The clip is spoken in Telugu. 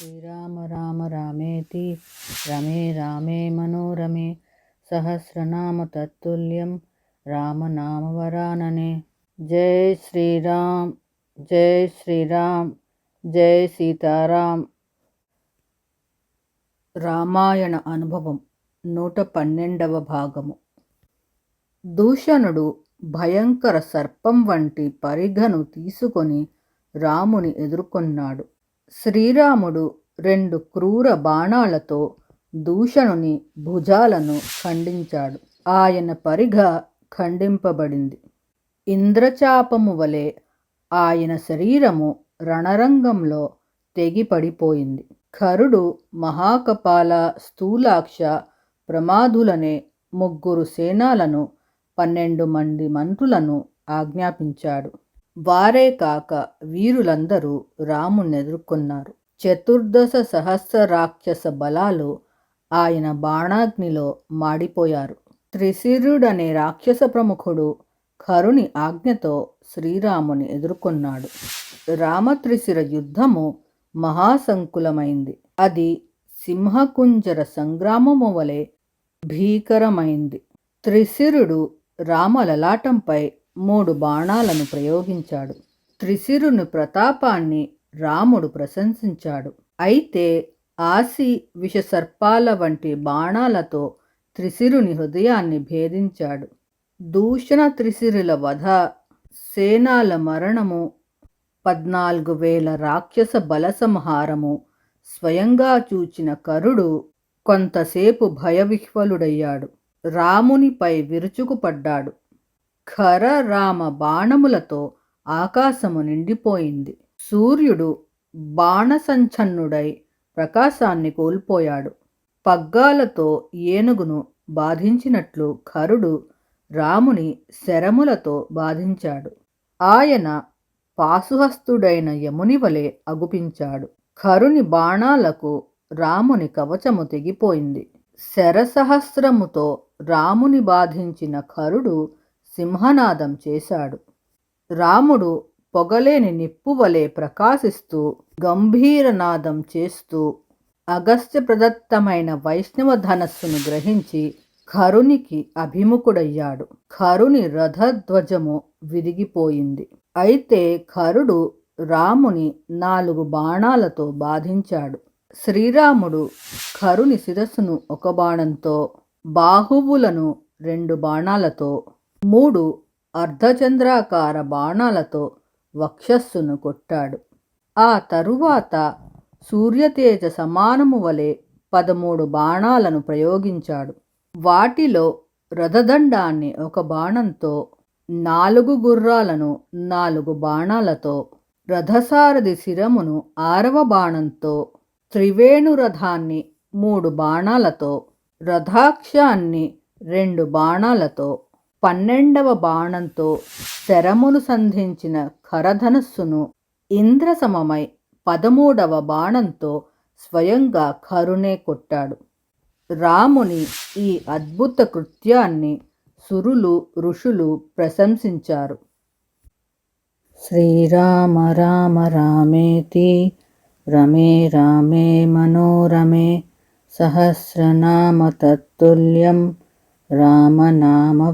శ్రీరామ రామ రామేతి రమే రామే మనోరమే సహస్రనామ తత్తుల్యం రామనామవరాననే జై శ్రీరామ్ జై శ్రీరామ్ జై సీతారాం రామాయణ అనుభవం నూట పన్నెండవ భాగము. దూషణుడు భయంకర సర్పం వంటి పరిఘను తీసుకొని రాముని ఎదుర్కొన్నాడు. శ్రీరాముడు రెండు క్రూర బాణాలతో దూషణుని భుజాలను ఖండించాడు. ఆయన పరిఘ ఖండింపబడింది. ఇంద్రచాపము వలె ఆయన శరీరము రణరంగంలో తెగిపడిపోయింది. ఖరుడు మహాకపాల స్థూలాక్ష ప్రమాదులనే ముగ్గురు సేనాలను పన్నెండు మంది మంత్రులను ఆజ్ఞాపించాడు. వారే కాక వీరులందరూ రాముని ఎదుర్కొన్నారు చతుర్దశ సహస్ర రాక్షస బలాలు ఆయన బాణాగ్నిలో మాడిపోయారు. త్రిశిరుడనే రాక్షస ప్రముఖుడు కరుని ఆజ్ఞతో శ్రీరాముని ఎదుర్కొన్నాడు. రామత్రిశిర యుద్ధము మహాసంకులమైంది. అది సింహకుంజర సంగ్రామము వలె భీకరమైంది. త్రిశిరుడు రామలలాటంపై మూడు బాణాలను ప్రయోగించాడు. త్రిశిరుని ప్రతాపాన్ని రాముడు ప్రశంసించాడు. అయితే ఆసి విషసర్పాల వంటి బాణాలతో త్రిశిరుని హృదయాన్ని భేదించాడు. దూషణ త్రిశిరుల వధ సేనాల మరణము పద్నాలుగు వేల రాక్షస బలసంహారము స్వయంగా చూచిన కరుడు కొంతసేపు భయవిహ్వలుడయ్యాడు. రామునిపై విరుచుకుపడ్డాడు. ఖర రామ బాణములతో ఆకాశము నిండిపోయింది. సూర్యుడు బాణసంచన్నుడై ప్రకాశాన్ని కోల్పోయాడు. పగ్గాలతో ఏనుగును బాధించినట్లు ఖరుడు రాముని శరములతో బాధించాడు. ఆయన పాసుహస్తుడైన యముని వలె అగుపించాడు. ఖరుని బాణాలకు రాముని కవచము తెగిపోయింది. శరసహస్రముతో రాముని బాధించిన ఖరుడు సింహనాదం చేశాడు. రాముడు పొగలేని నిప్పువలే ప్రకాశిస్తూ గంభీరనాదం చేస్తూ అగస్త్య ప్రదత్తమైన వైష్ణవ ధనస్సును గ్రహించి ఖరునికి అభిముఖుడయ్యాడు. ఖరుని రథధ్వజము విరిగిపోయింది. అయితే ఖరుడు రాముని నాలుగు బాణాలతో బాధించాడు. శ్రీరాముడు ఖరుని శిరస్సును ఒక బాణంతో బాహువులను రెండు బాణాలతో మూడు అర్ధచంద్రాకార బాణాలతో వక్షస్సును కొట్టాడు. ఆ తరువాత సూర్యతేజ సమానము వలె పదమూడు బాణాలను ప్రయోగించాడు. వాటిలో రథదండాన్ని ఒక బాణంతో నాలుగు గుర్రాలను నాలుగు బాణాలతో రథసారథి శిరమును ఆరవ బాణంతో త్రివేణు రథాన్ని మూడు బాణాలతో రథాక్షాన్ని రెండు బాణాలతో పన్నెండవ బాణంతో శరమును సంధించిన ఖరధనస్సును ఇంద్రసమమై పదమూడవ బాణంతో స్వయంగా కరుణే కొట్టాడు. రాముని ఈ అద్భుత కృత్యాన్ని సురులు ఋషులు ప్రశంసించారు. శ్రీరామ రామ రామేతి రమే రామే మనోరమే సహస్రనామ తత్తుల్యం రామనామవరాననే